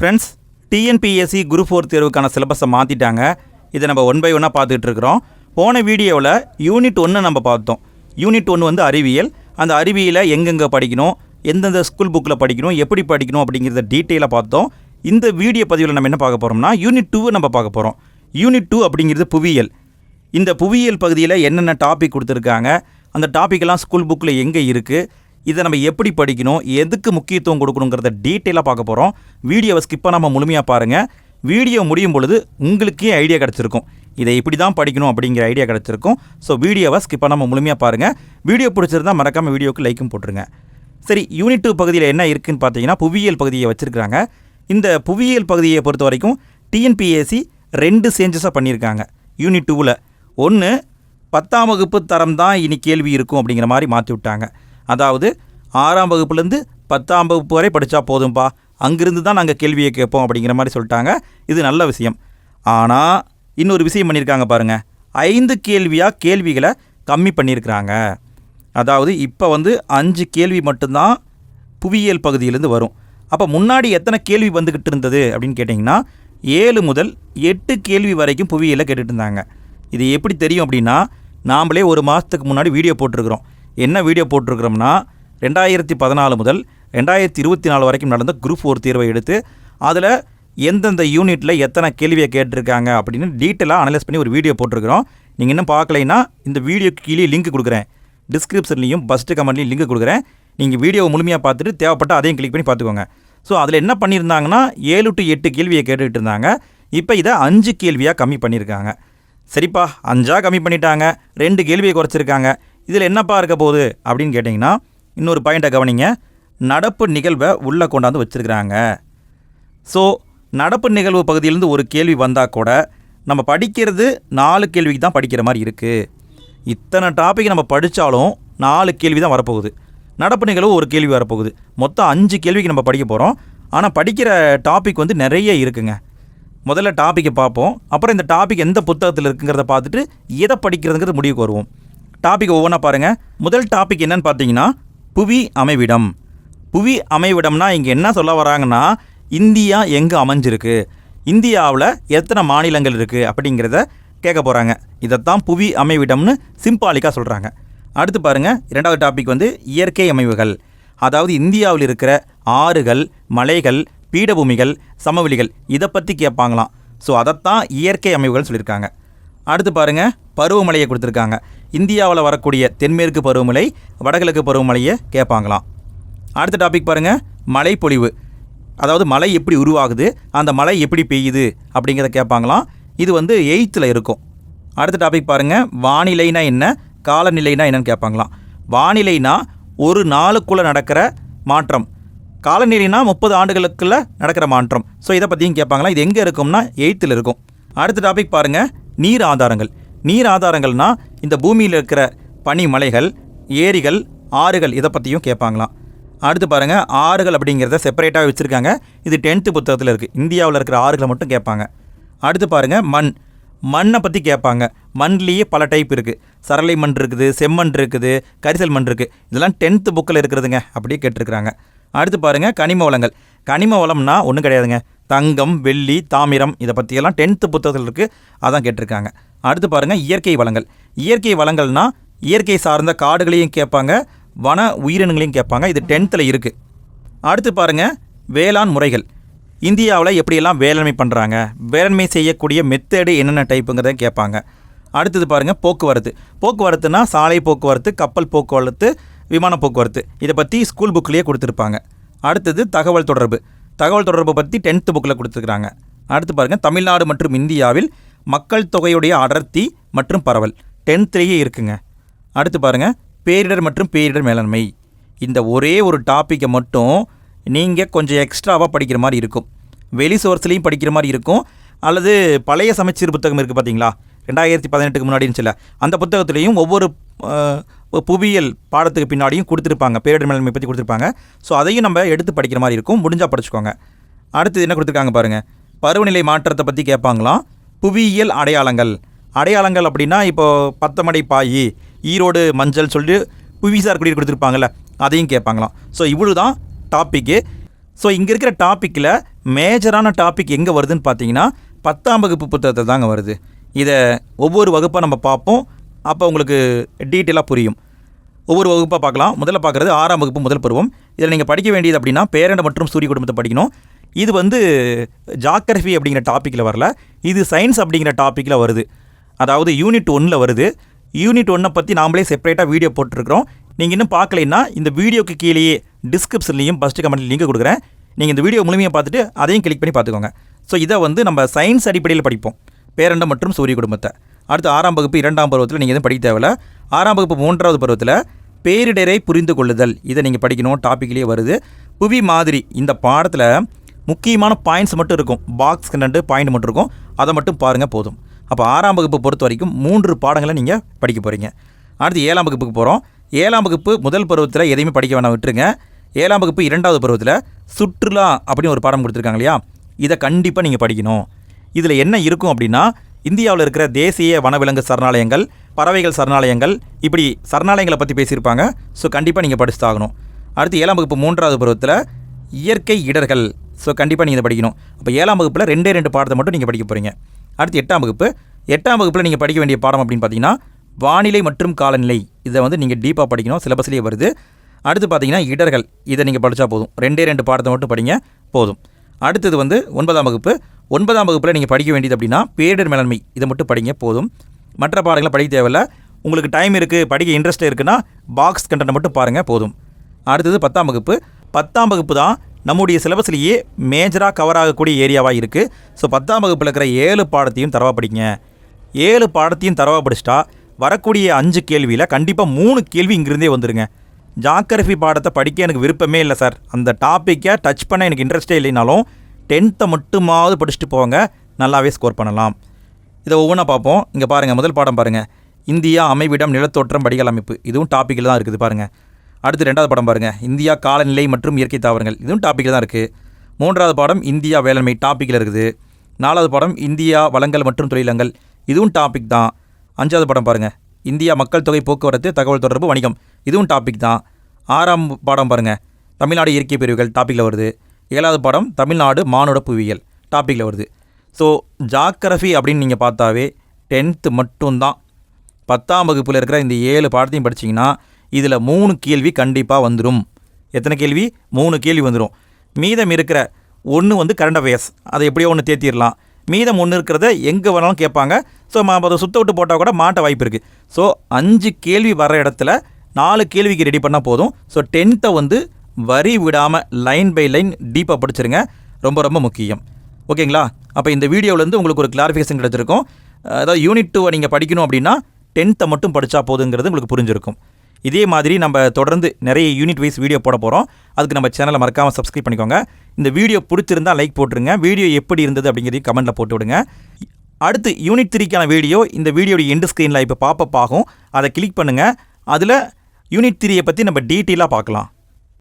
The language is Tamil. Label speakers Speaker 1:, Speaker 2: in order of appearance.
Speaker 1: ஃப்ரெண்ட்ஸ் டிஎன்பிஎஸ்சி குரூப் ஃபோர் தேர்வுக்கான சிலபஸை மாற்றிட்டாங்க இதை நம்ம ஒன் பை ஒன்னாக பார்த்துக்கிட்டு இருக்கிறோம். போன வீடியோவில் யூனிட் ஒன்று நம்ம பார்த்தோம். யூனிட் ஒன்று வந்து அறிவியல். அந்த அறிவியலை எங்கெங்கே படிக்கணும்? எந்தெந்த ஸ்கூல் புக்கில் படிக்கணும்? எப்படி படிக்கணும்? அப்படிங்கிறத டீட்டெயிலாக பார்த்தோம். இந்த வீடியோ பதிவில் நம்ம என்ன பார்க்க போகிறோம்னா யூனிட் டூவை நம்ம பார்க்க போகிறோம் யூனிட் டூ அப்படிங்கிறது புவியியல். இந்த புவியியல் பகுதியில் என்னென்ன டாபிக் கொடுத்துருக்காங்க? அந்த டாப்பிக்கெல்லாம் ஸ்கூல் புக்கில் எங்கே இருக்குது இதை நம்ம எப்படி படிக்கணும் எதுக்கு முக்கியத்துவம் கொடுக்கணுங்கிறத டீட்டெயிலாக பார்க்க போகிறோம் வீடியோவை ஸ்கிப் பண்ணாமல் முழுமையாக பாருங்கள் வீடியோ முடியும் பொழுது உங்களுக்கே ஐடியா கிடச்சிருக்கும். இதை இப்படி தான் படிக்கணும் அப்படிங்கிற ஐடியா கிடச்சிருக்கும். ஸோ வீடியோவை ஸ்கிப் பண்ணாமல் முழுமையாக பாருங்கள் வீடியோ பிடிச்சிருந்தா மறக்காமல் வீடியோக்கு லைக்கும் போட்டுருங்க. சரி யூனிட் டூ பகுதியில் என்ன இருக்குதுன்னு பார்த்தீங்கன்னா புவியியல் பகுதியை வச்சுருக்காங்க இந்த புவியியல் பகுதியை பொறுத்த வரைக்கும் டிஎன்பிஎஸ்சி ரெண்டு சேஞ்சஸாக பண்ணியிருக்காங்க. யூனிட் டூவில் ஒன்று பத்தாம் வகுப்பு தரம் தான் இனி கேள்வி இருக்கும் அப்படிங்கிற மாதிரி மாற்றி விட்டாங்க. அதாவது ஆறாம் வகுப்புலேருந்து பத்தாம் வகுப்பு வரை படித்தா போதும்பா. அங்கிருந்து தான் நாங்கள் கேள்வியை கேட்போம் அப்படிங்கிற மாதிரி சொல்லிட்டாங்க. இது நல்ல விஷயம். ஆனால் இன்னொரு விஷயம் பண்ணியிருக்காங்க பாருங்கள் ஐந்து கேள்வியாக கேள்விகளை கம்மி பண்ணியிருக்கிறாங்க. அதாவது இப்போ வந்து அஞ்சு கேள்வி மட்டும்தான் புவியியல் பகுதியிலேருந்து வரும். அப்போ முன்னாடி எத்தனை கேள்வி வந்துக்கிட்டு இருந்தது அப்படின்னு கேட்டிங்கன்னா ஏழு முதல் எட்டு கேள்வி வரைக்கும் புவியியலை கேட்டுட்டு இருந்தாங்க. இது எப்படி தெரியும் அப்படின்னா நாம்ளே ஒரு மாதத்துக்கு முன்னாடி வீடியோ போட்டிருக்கிறோம். என்ன வீடியோ போட்டிருக்கிறோம்னா ரெண்டாயிரத்தி பதினாலு முதல் ரெண்டாயிரத்தி இருபத்தி நாலு வரைக்கும் நடந்த குரூப் ஒரு தேர்வை எடுத்து அதில் எந்தெந்த யூனிட்டில் எத்தனை கேள்வியை கேட்டிருக்காங்க அப்படின்னு டீட்டெயிலாக அனலைஸ் பண்ணி ஒரு வீடியோ போட்டிருக்கிறோம். நீங்கள் இன்னும் பார்க்கலைன்னா இந்த வீடியோக்கு கீழே லிங்க் கொடுக்குறேன். டிஸ்கிரிப்ஷன்லையும் ஃபஸ்ட்டு கமெண்ட்லையும் லிங்க் கொடுக்குறேன். நீங்கள் வீடியோவை முழுமையாக பார்த்துட்டு தேவைப்பட்ட அதையும் கிளிக் பண்ணி பார்த்துக்கோங்க. ஸோ அதில் என்ன பண்ணியிருந்தாங்கன்னா ஏழு டு எட்டு கேள்வியை கேட்டுக்கிட்டு இருந்தாங்க. இப்போ இதை அஞ்சு கேள்வியாக கம்மி பண்ணியிருக்காங்க. சரிப்பா அஞ்சா கம்மி பண்ணிட்டாங்க. ரெண்டு கேள்வியை குறைச்சிருக்காங்க. இதில் என்னப்பா இருக்க போகுது அப்படின்னு கேட்டிங்கன்னா இன்னொரு பாயிண்ட்டை கவனிங்க. நடப்பு நிகழ்வை உள்ளே கொண்டாந்து வச்சுருக்கிறாங்க. ஸோ நடப்பு நிகழ்வு பகுதியிலேருந்து ஒரு கேள்வி வந்தால் கூட நம்ம படிக்கிறது நாலு கேள்விக்கு தான் படிக்கிற மாதிரி இருக்குது இத்தனை டாபிக் நம்ம படித்தாலும் நாலு கேள்வி தான் வரப்போகுது. நடப்பு நிகழ்வு ஒரு கேள்வி வரப்போகுது. மொத்தம் அஞ்சு கேள்விக்கு நம்ம படிக்க போகிறோம் ஆனால் படிக்கிற டாபிக் வந்து நிறைய இருக்குங்க. முதல்ல டாப்பிக்கை பார்ப்போம். அப்புறம் இந்த டாபிக் எந்த புத்தகத்தில் இருக்குங்கிறத பார்த்துட்டு எதை படிக்கிறதுங்கிறது முடிவுக்கு வருவோம். டாபிக் ஒவ்வொன்றா பாருங்கள் முதல் டாபிக் என்னன்னு பார்த்தீங்கன்னா புவி அமைவிடம். புவி அமைவிடம்னா இங்கே என்ன சொல்ல வராங்கன்னா இந்தியா எங்கே அமைஞ்சிருக்கு? இந்தியாவில் எத்தனை மாநிலங்கள் இருக்குது அப்படிங்கிறத கேட்க போகிறாங்க இதைத்தான் புவி அமைவிடம்னு சிம்பாலிக்காக சொல்கிறாங்க அடுத்து பாருங்கள் இரண்டாவது டாபிக் வந்து இயற்கை அமைவுகள். அதாவது இந்தியாவில் இருக்கிற ஆறுகள் மலைகள் பீடபூமிகள் சமவெளிகள் இதை பற்றி கேட்பாங்களாம். ஸோ அதைத்தான் இயற்கை அமைவுகள் சொல்லியிருக்காங்க. அடுத்து பாருங்கள் பருவமழையை கொடுத்துருக்காங்க. இந்தியாவில் வரக்கூடிய தென்மேற்கு பருவமழை வடகிழக்கு பருவமழையை கேட்பாங்களாம். அடுத்த டாபிக் பாருங்கள் மழைப்பொழிவு. அதாவது மழை எப்படி உருவாகுது அந்த மழை எப்படி பெய்யுது அப்படிங்கிறத கேட்பாங்களாம். இது வந்து எயித்தில் இருக்கும். அடுத்த டாபிக் பாருங்கள் வானிலைனா என்ன காலநிலைனா என்னன்னு கேட்பாங்களாம். வானிலைனா ஒரு நாளுக்குள்ளே நடக்கிற மாற்றம். காலநிலைனா முப்பது ஆண்டுகளுக்குள்ள நடக்கிற மாற்றம். ஸோ இதை பற்றியும் கேட்பாங்களா இது எங்கே இருக்கும்னா எயித்தில் இருக்கும். அடுத்த டாபிக் பாருங்கள் நீர் ஆதாரங்கள். நீர் ஆதாரங்கள்னா இந்த பூமியில் இருக்கிற பனி மலைகள் ஏரிகள் ஆறுகள் இதை பற்றியும் கேட்பாங்களாம் அடுத்து பாருங்கள் ஆறுகள் அப்படிங்கிறத செப்பரேட்டாக வச்சுருக்காங்க. இது டென்த்து புத்தகத்தில் இருக்குது இந்தியாவில் இருக்கிற ஆறுகளை மட்டும் கேட்பாங்க அடுத்து பாருங்கள் மண். மண்ணை பற்றி கேட்பாங்க மண்லேயே பல டைப் இருக்குது சரளை மண் இருக்குது செம்மண் இருக்குது கரிசல் மண் இருக்குது இதெல்லாம் டென்த்து புக்கில் இருக்கிறதுங்க அப்படியே கேட்டிருக்கிறாங்க. அடுத்து பாருங்கள் கனிம வளங்கள். கனிம வளம்னா ஒன்றும் கிடையாதுங்க. தங்கம் வெள்ளி தாமிரம் இதை பற்றியெல்லாம் டென்த்து புத்தகத்தில் இருக்குது அதான் கேட்டிருக்காங்க. அடுத்து பாருங்கள் இயற்கை வளங்கள். இயற்கை வளங்கள்னா இயற்கை சார்ந்த காடுகளையும் கேட்பாங்க வன உயிரினங்களையும் கேட்பாங்க இது டென்த்தில் இருக்குது அடுத்து பாருங்கள் வேளாண் முறைகள். இந்தியாவில் எப்படியெல்லாம் வேளாண்மை பண்ணுறாங்க வேளாண்மை செய்யக்கூடிய மெத்தேடு என்னென்ன டைப்புங்கிறத கேட்பாங்க. அடுத்தது பாருங்கள் போக்குவரத்து. போக்குவரத்துனா சாலை போக்குவரத்து கப்பல் போக்குவரத்து விமான போக்குவரத்து. இதை பற்றி ஸ்கூல் புக்லேயே கொடுத்துருப்பாங்க. அடுத்தது தகவல் தொடர்பு. தகவல் தொடர்பு பற்றி டென்த்து புக்கில் கொடுத்துருக்குறாங்க. அடுத்து பாருங்கள் தமிழ்நாடு மற்றும் இந்தியாவில் மக்கள் தொகையுடைய அடர்த்தி மற்றும் பரவல். டென்த்லேயே இருக்குங்க. அடுத்து பாருங்கள் பேரிடர் மற்றும் பேரிடர் மேலாண்மை. இந்த ஒரே ஒரு டாப்பிக்கை மட்டும் நீங்கள் கொஞ்சம் எக்ஸ்ட்ராவாக படிக்கிற மாதிரி இருக்கும். வெளி சோர்ஸ்லேயும் படிக்கிற மாதிரி இருக்கும். அல்லது பழைய சமச்சீர் புத்தகம் இருக்குது பார்த்தீங்களா ரெண்டாயிரத்தி பதினெட்டுக்கு முன்னாடின்னு சொல்ல. அந்த புத்தகத்துலேயும் ஒவ்வொரு புவியியல் பாடத்துக்கு பின்னாடியும் கொடுத்துருப்பாங்க. பேரிடர் மேலாண்மை பற்றி கொடுத்துருப்பாங்க. ஸோ அதையும் நம்ம எடுத்து படிக்கிற மாதிரி இருக்கும். முடிஞ்சால் படிச்சுக்கோங்க. அடுத்து என்ன கொடுத்துருக்காங்க பாருங்கள் பருவநிலை மாற்றத்தை பற்றி கேட்பாங்களாம். புவியியல் அடையாளங்கள். அடையாளங்கள் அப்படின்னா இப்போ பத்தமடை பாயி ஈரோடு மஞ்சள் சொல்லிட்டு புவிசார் குடியீடு கொடுத்துருப்பாங்கள்ல அதையும் கேட்பாங்களாம். ஸோ இவ்வளோ தான் டாப்பிக்கு ஸோ இங்கே இருக்கிற டாப்பிக்கில் மேஜரான டாபிக் எங்கே வருதுன்னு பார்த்தீங்கன்னா பத்தாம் வகுப்பு புத்தகத்தில் தாங்க வருது. இதை ஒவ்வொரு வகுப்பாக நம்ம பார்ப்போம். அப்போ உங்களுக்கு டீட்டெயிலாக புரியும். ஒவ்வொரு வகுப்பாக பார்க்கலாம். முதல்ல பார்க்குறது ஆறாம் வகுப்பு முதல் பருவம். இதில் நீங்கள் படிக்க வேண்டியது அப்படின்னா பேரண்ட மற்றும் சூரிய குடும்பத்தை படிக்கணும். இது வந்து ஜாக்ரஃபி அப்படிங்கிற டாப்பிக்கில் வரல. இது சயின்ஸ் அப்படிங்கிற டாப்பிக்கில் வருது. அதாவது யூனிட் ஒன்றில் வருது. யூனிட் ஒன்றை பற்றி நாமளே செப்பரேட்டாக வீடியோ போட்டிருக்கிறோம். நீங்கள் இன்னும் பார்க்கலைன்னா இந்த வீடியோக்கு கீழேயே டிஸ்கிரிப்ஷன்லையும் ஃபஸ்ட்டு கமெண்ட்லையும் லிங்க் கொடுக்குறேன். நீங்கள் இந்த வீடியோ முழுமையாக பார்த்துட்டு அதையும் கிளிக் பண்ணி பார்த்துக்கோங்க. ஸோ இதை வந்து நம்ம சயின்ஸ் அடிப்படையில் படிப்போம். பேரண்டம் மற்றும் சூரிய குடும்பத்தை. அடுத்து ஆறாம் வகுப்பு இரண்டாம் பருவத்தில் நீங்கள் எதுவும் படிக்க தேவையில்ல. ஆறாம் வகுப்பு மூன்றாவது பருவத்தில் பேரிடரை புரிந்து கொள்ளுதல். இதை நீங்கள் படிக்கணும். டாப்பிக்லேயே வருது. புவி மாதிரி இந்த பாடத்தில் முக்கியமான பாயிண்ட்ஸ் மட்டும் இருக்கும். பாக்ஸ் ரெண்டு பாயிண்ட் மட்டும் இருக்கும். அதை மட்டும் பாருங்கள் போதும். அப்போ ஆறாம் வகுப்பு பொறுத்த வரைக்கும் மூன்று பாடங்களை நீங்கள் படிக்க போகிறீங்க அடுத்து ஏழாம் வகுப்புக்கு போகிறோம் ஏழாம் வகுப்பு முதல் பருவத்தில் எதையுமே படிக்க வேணாம் விட்டுருங்க. ஏழாம் வகுப்பு இரண்டாவது பருவத்தில் சுற்றுலா அப்படின்னு ஒரு பாடம் கொடுத்துருக்காங்க இல்லையா? இதை கண்டிப்பாக நீங்கள் படிக்கணும். இதில் என்ன இருக்கும் அப்படின்னா இந்தியாவில் இருக்கிற தேசிய வனவிலங்கு சரணாலயங்கள் பறவைகள் சரணாலயங்கள் இப்படி சரணாலயங்களை பற்றி பேசியிருப்பாங்க. ஸோ கண்டிப்பாக நீங்கள் படிச்சுதாகணும் அடுத்து ஏழாம் வகுப்பு மூன்றாவது பருவத்தில் இயற்கை இடர்கள். ஸோ கண்டிப்பாக நீங்கள் இதை படிக்கணும். அப்போ ஏழாம் வகுப்பில் ரெண்டே ரெண்டு பாடத்தை மட்டும் நீங்கள் படிக்க போகிறீங்க அடுத்து எட்டாம் வகுப்பு. எட்டாம் வகுப்பில் நீங்கள் படிக்க வேண்டிய பாடம் அப்படின்னு பார்த்தீங்கன்னா வானிலை மற்றும் காலநிலை. இதை வந்து நீங்கள் டீப்பாக படிக்கணும். சிலபஸ்லேயே வருது. அடுத்து பார்த்தீங்கன்னா இடர்கள். இதை நீங்கள் படித்தா போதும். ரெண்டே ரெண்டு பாடத்தை மட்டும் படிங்க போதும். அடுத்தது வந்து ஒன்பதாம் வகுப்பு. ஒன்பதாம் வகுப்பில் நீங்கள் படிக்க வேண்டியது அப்படின்னா பேரிடர் மேலாண்மை. இதை மட்டும் படிங்க போதும். மற்ற பாடங்களை படிக்க தேவையில்ல. உங்களுக்கு டைம் இருக்குது படிக்க இன்ட்ரெஸ்ட் இருக்குன்னா பாக்ஸ் கண்டனை மட்டும் பாருங்கள் போதும். அடுத்தது பத்தாம் வகுப்பு. பத்தாம் வகுப்பு தான் நம்முடைய சிலபஸ்லேயே மேஜராக கவர் ஆகக்கூடிய ஏரியாவாக இருக்குது ஸோ பத்தாம் வகுப்பில் இருக்கிற ஏழு பாடத்தையும் தரவா படிங்க. ஏழு பாடத்தையும் தரவா படிச்சிட்டா வரக்கூடிய அஞ்சு கேள்வியில் கண்டிப்பாக மூணு கேள்வி இங்கிருந்தே வந்துடுங்க ஜாகிரஃபி பாடத்தை படிக்க எனக்கு விருப்பமே இல்லை சார் அந்த டாப்பிக்கை டச் பண்ண எனக்கு இன்ட்ரெஸ்டே இல்லைனாலும் டென்த்தை மட்டுமாவது படிச்சுட்டு போங்க. நல்லாவே ஸ்கோர் பண்ணலாம். இதை ஒவ்வொன்றா பார்ப்போம். இங்கே பாருங்கள் முதல் பாடம் பாருங்கள் இந்தியா அமைவிடம் நிலத்தோற்றம் படிகள் அமைப்பு. இதுவும் டாப்பிக்கில் தான் இருக்குது பாருங்கள் அடுத்து ரெண்டாவது படம் பாருங்கள் இந்தியா காலநிலை மற்றும் இயற்கை தாவரங்கள். இதுவும் டாப்பிக்கில் தான் இருக்குது மூன்றாவது பாடம் இந்தியா வேளாண்மை டாப்பிக்கில் இருக்குது. நாலாவது பாடம் இந்தியா வளங்கள் மற்றும் தொழிலங்கள். இதுவும் டாபிக் தான். அஞ்சாவது படம் பாருங்கள் இந்தியா மக்கள் தொகை போக்குவரத்து தகவல் தொடர்பு வணிகம். இதுவும் டாபிக் தான். ஆறாம் பாடம் பாருங்கள் தமிழ்நாடு இயற்கை பிரிவுகள் டாப்பிக்கில் வருது. ஏழாவது பாடம் தமிழ்நாடு மானுட புவியியல் டாப்பிக்கில் வருது. ஸோ ஜாக்கிரஃபி அப்படின்னு நீங்கள் பார்த்தாவே டென்த்து மட்டும்தான். பத்தாம் வகுப்பில் இருக்கிற இந்த ஏழு பாடத்தையும் படிச்சீங்கன்னா இதில் மூணு கேள்வி கண்டிப்பாக வந்துடும் எத்தனை கேள்வி? மூணு கேள்வி வந்துடும் மீதம் இருக்கிற ஒன்று வந்து கரண்ட் அஃபேர்ஸ் அதை எப்படியோ ஒன்று தேத்திடலாம் மீதம் ஒன்று இருக்கிறத எங்கே வேணாலும் கேட்பாங்க. ஸோ அதை சுத்த விட்டு போட்டால் கூட மாட்ட வாய்ப்பு இருக்குது ஸோ அஞ்சு கேள்வி வர இடத்துல நாலு கேள்விக்கு ரெடி பண்ணால் போதும். ஸோ டென்த்தை வந்து வரி விடாமல் லைன் பை லைன் டீப்பாக படிச்சிருங்க. ரொம்ப ரொம்ப முக்கியம். ஓகேங்களா? அப்போ இந்த வீடியோவிலேருந்து உங்களுக்கு ஒரு கிளாரிஃபிகேஷன் கிடச்சிருக்கும். அதாவது யூனிட் டூவை நீங்கள் படிக்கணும் அப்படின்னா டென்த்தை மட்டும் படித்தா போதுங்கிறது உங்களுக்கு புரிஞ்சிருக்கும். இதே மாதிரி நம்ம தொடர்ந்து நிறைய யூனிட் வைஸ் வீடியோ போட போகிறோம் அதுக்கு நம்ம சேனலை மறக்காமல் சப்ஸ்கிரைப் பண்ணிக்கோங்க. இந்த வீடியோ பிடிச்சிருந்தா லைக் போட்டுருங்க. வீடியோ எப்படி இருந்தது அப்படிங்கிறதையும் கமெண்ட்டில் போட்டு விடுங்க. அடுத்து யூனிட் த்ரீக்கான வீடியோ இந்த வீடியோடைய எண்டு ஸ்க்ரீனில் இப்போ பாப்பப் ஆகும். அதை கிளிக் பண்ணுங்கள் அதில் யூனிட் த்ரீயை பற்றி நம்ம டீட்டெயிலாக பார்க்கலாம்.